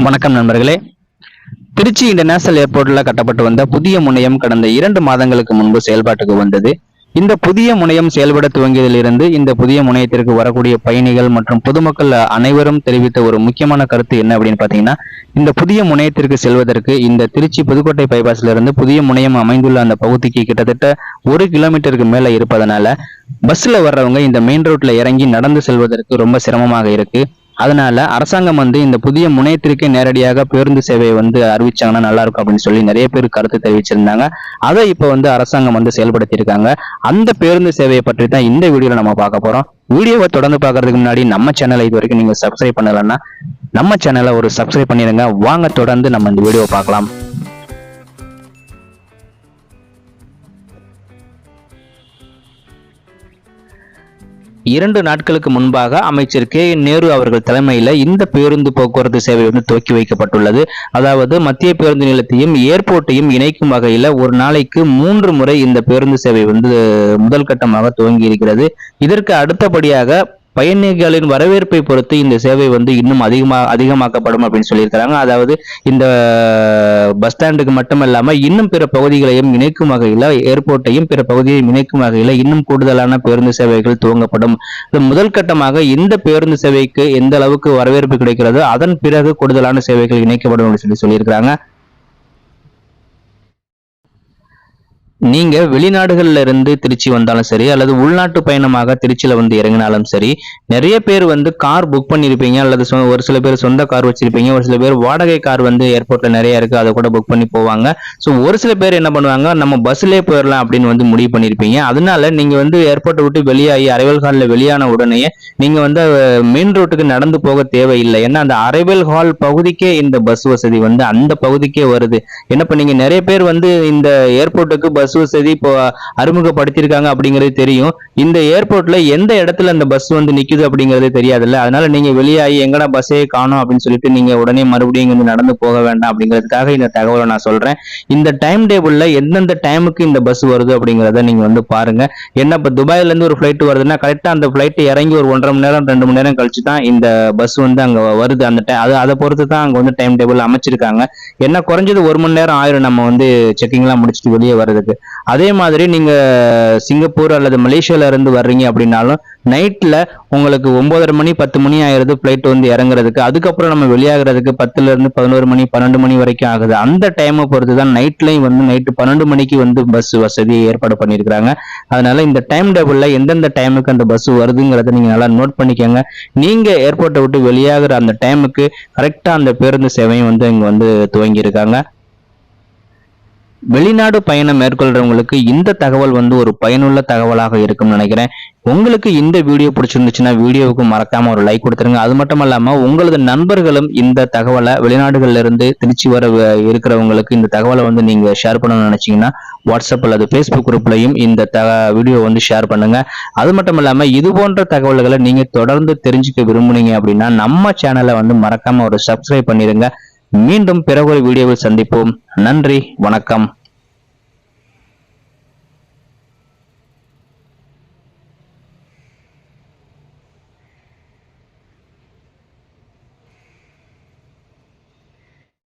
வணக்கம் நண்பர்களே. திருச்சி இன்டர்நேஷனல் ஏர்போர்ட்ல கட்டப்பட்டு வந்த புதிய முனையம் கடந்த இரண்டு மாதங்களுக்கு முன்பு செயல்பாட்டுக்கு வந்தது. இந்த புதிய முனையம் செயல்பட துவங்கியதிலிருந்து இந்த புதிய முனையத்திற்கு வரக்கூடிய பயணிகள் மற்றும் பொதுமக்கள் அனைவரும் தெரிவித்த ஒரு முக்கியமான கருத்து என்ன அப்படின்னு பாத்தீங்கன்னா இந்த புதிய முனையத்திற்கு செல்வதற்கு இந்த திருச்சி புதுக்கோட்டை பைபாஸ்ல இருந்து புதிய முனையம் அமைந்துள்ள அந்த பகுதிக்கு கிட்டத்தட்ட ஒரு கிலோமீட்டருக்கு மேல இருப்பதனால பஸ்ல வர்றவங்க இந்த மெயின் ரோட்ல இறங்கி நடந்து செல்வதற்கு ரொம்ப சிரமமாக இருக்கு. அதனால அரசாங்கம் வந்து இந்த புதிய முனையத்திற்கே நேரடியாக பேருந்து சேவையை வந்து அறிவிச்சாங்கன்னா நல்லா இருக்கும் அப்படின்னு சொல்லி நிறைய பேர் கருத்து தெரிவிச்சிருந்தாங்க. அதை இப்போ வந்து அரசாங்கம் வந்து செயல்படுத்தியிருக்காங்க. அந்த பேருந்து சேவையை பற்றி தான் இந்த வீடியோல நம்ம பார்க்க போறோம். வீடியோவை தொடர்ந்து பார்க்கறதுக்கு முன்னாடி நம்ம சேனலை இது வரைக்கும் நீங்க சப்ஸ்கிரைப் பண்ணலன்னா நம்ம சேனலை ஒரு சப்ஸ்கிரைப் பண்ணிடுங்க வாங்க தொடர்ந்து நம்ம இந்த வீடியோவை பார்க்கலாம். இரண்டு நாட்களுக்கு முன்பாக அமைச்சர் கே என் நேரு அவர்கள் தலைமையில் இந்த பேருந்து போக்குவரத்து சேவை வந்து துவக்கி வைக்கப்பட்டுள்ளது. அதாவது மத்திய பேருந்து நிலையத்தையும் ஏர்போர்ட்டையும் இணைக்கும் வகையில் ஒரு நாளைக்கு மூன்று முறை இந்த பேருந்து சேவை வந்து முதல் கட்டமாக துவங்கி இருக்கிறது இதற்கு அடுத்தபடியாக பயணிகளின் வரவேற்பை பொறுத்து இந்த சேவை வந்து இன்னும் அதிகமாக அதிகமாக்கப்படும் அப்படின்னு சொல்லியிருக்கிறாங்க. அதாவது இந்த பஸ் ஸ்டாண்டுக்கு மட்டுமல்லாமல் இன்னும் பிற பகுதிகளையும் இணைக்கும் வகையில் ஏர்போர்ட்டையும் பிற பகுதியையும் இணைக்கும் வகையில் இன்னும் கூடுதலான பேருந்து சேவைகள் துவங்கப்படும். முதல் கட்டமாக இந்த பேருந்து சேவைக்கு எந்த அளவுக்கு வரவேற்பு கிடைக்கிறதோ அதன் பிறகு கூடுதலான சேவைகள் இணைக்கப்படும் அப்படின்னு சொல்லி சொல்லியிருக்கிறாங்க. நீங்க வெளிநாடுகள்ல இருந்து திருச்சி வந்தாலும் சரி அல்லது உள்நாட்டு பயணமாக திருச்சியில வந்து இறங்கினாலும் சரி நிறைய பேர் வந்து கார் புக் பண்ணியிருப்பீங்க அல்லது சொ- ஒரு சில பேர் சொந்த கார் வச்சிருப்பீங்க ஒரு சில பேர் வாடகை கார் வந்து ஏர்போர்ட்ல நிறைய இருக்கு அதை கூட புக் பண்ணி போவாங்க. ஸோ ஒரு சில பேர் என்ன பண்ணுவாங்க நம்ம பஸ்லேயே போயிடலாம் அப்படின்னு வந்து முடிவு பண்ணியிருப்பீங்க. அதனால நீங்க வந்து ஏர்போர்ட்டை விட்டு வெளியாகி அரைவல் ஹாலில் வெளியான உடனே நீங்க வந்து மெயின் ரோட்டுக்கு நடந்து போக தேவையில்லை. ஏன்னா அந்த அரைவல் ஹால் பகுதிக்கே இந்த பஸ் வசதி வந்து அந்த பகுதிக்கே வருது. என்ன பண்ணீங்க நிறைய பேர் வந்து இந்த ஏர்போர்ட்டுக்கு பஸ் வசதி இப்போ அறிமுகப்படுத்தியிருக்காங்க அப்படிங்கிறது தெரியும். இந்த ஏர்போர்ட்ல எந்த இடத்துல அந்த பஸ் வந்து நிக்குது அப்படிங்கிறது தெரியாதுல்ல. அதனால நீங்க வெளியாகி எங்கடா பஸ்ஸே காணோம் அப்படின்னு சொல்லிட்டு நீங்க உடனே மறுபடியும் இங்க நடந்து போக வேண்டாம் அப்படிங்கிறதுக்காக இந்த தகவலை நான் சொல்றேன். இந்த டைம் டேபிள்ல எந்தெந்த டைமுக்கு இந்த பஸ் வருது அப்படிங்கிறத நீங்க வந்து பாருங்க. என்ன இப்ப துபாயில இருந்து ஒரு ஃபிளைட் வருதுன்னா கரெக்டா அந்த ஃபிளைட் இறங்கி ஒரு ஒன்றரை மணி நேரம் ரெண்டு மணி நேரம் கழிச்சு தான் இந்த பஸ் வந்து அங்க வருது. அந்த அது அதை பொறுத்து தான் அங்க வந்து டைம் டேபிள் அமைச்சிருக்காங்க. என்ன குறைஞ்சது ஒரு மணி நேரம் ஆயிரும் நம்ம வந்து செக்கிங்லாம் முடிச்சுட்டு வெளியே வர்றதுக்கு. அதே மாதிரி நீங்கள் சிங்கப்பூர் அல்லது மலேசியாவிலேருந்து வர்றீங்க அப்படின்னாலும் நைட்டில் உங்களுக்கு ஒம்பதரை மணி பத்து மணி ஆயிருது ஃப்ளைட் வந்து இறங்குறதுக்கு. அதுக்கப்புறம் நம்ம வெளியாகிறதுக்கு பத்துலேருந்து பதினோரு மணி பன்னெண்டு மணி வரைக்கும் ஆகுது. அந்த டைமை பொறுத்து தான் நைட்லையும் வந்து நைட்டு பன்னெண்டு மணிக்கு வந்து பஸ் வசதி ஏற்பாடு பண்ணியிருக்கிறாங்க. அதனால இந்த டைம் டேபிளில் எந்தெந்த டைமுக்கு அந்த பஸ் வருதுங்கிறத நீங்கள் நல்லா நோட் பண்ணிக்கோங்க. நீங்கள் ஏர்போர்ட்டை விட்டு வெளியாகிற அந்த டைமுக்கு கரெக்டாக அந்த பேருந்து சேவையும் வந்து இங்கே வந்து துவங்கியிருக்காங்க. வெளிநாடு பயணம் மேற்கொள்றவங்களுக்கு இந்த தகவல் வந்து ஒரு பயனுள்ள தகவலாக இருக்கும்னு நினைக்கிறேன். உங்களுக்கு இந்த வீடியோ பிடிச்சிருந்துச்சுன்னா வீடியோவுக்கு மறக்காம ஒரு லைக் கொடுத்துருங்க. அது மட்டும் இல்லாம உங்களது நண்பர்களும் இந்த தகவலை வெளிநாடுகள்ல இருந்து திருச்சி வர இருக்கிறவங்களுக்கு இந்த தகவலை வந்து நீங்க ஷேர் பண்ணணும்னு நினைச்சீங்கன்னா வாட்ஸ்அப் அல்லது ஃபேஸ்புக் குரூப்லையும் இந்த த வீடியோ வந்து ஷேர் பண்ணுங்க. அது மட்டும் இல்லாம இது போன்ற தகவல்களை நீங்க தொடர்ந்து தெரிஞ்சுக்க விரும்புனீங்க அப்படின்னா நம்ம சேனலை வந்து மறக்காம ஒரு சப்ஸ்கிரைப் பண்ணிருங்க. மீண்டும் பிறகு ஒரு வீடியோவில் சந்திப்போம். நன்றி வணக்கம்.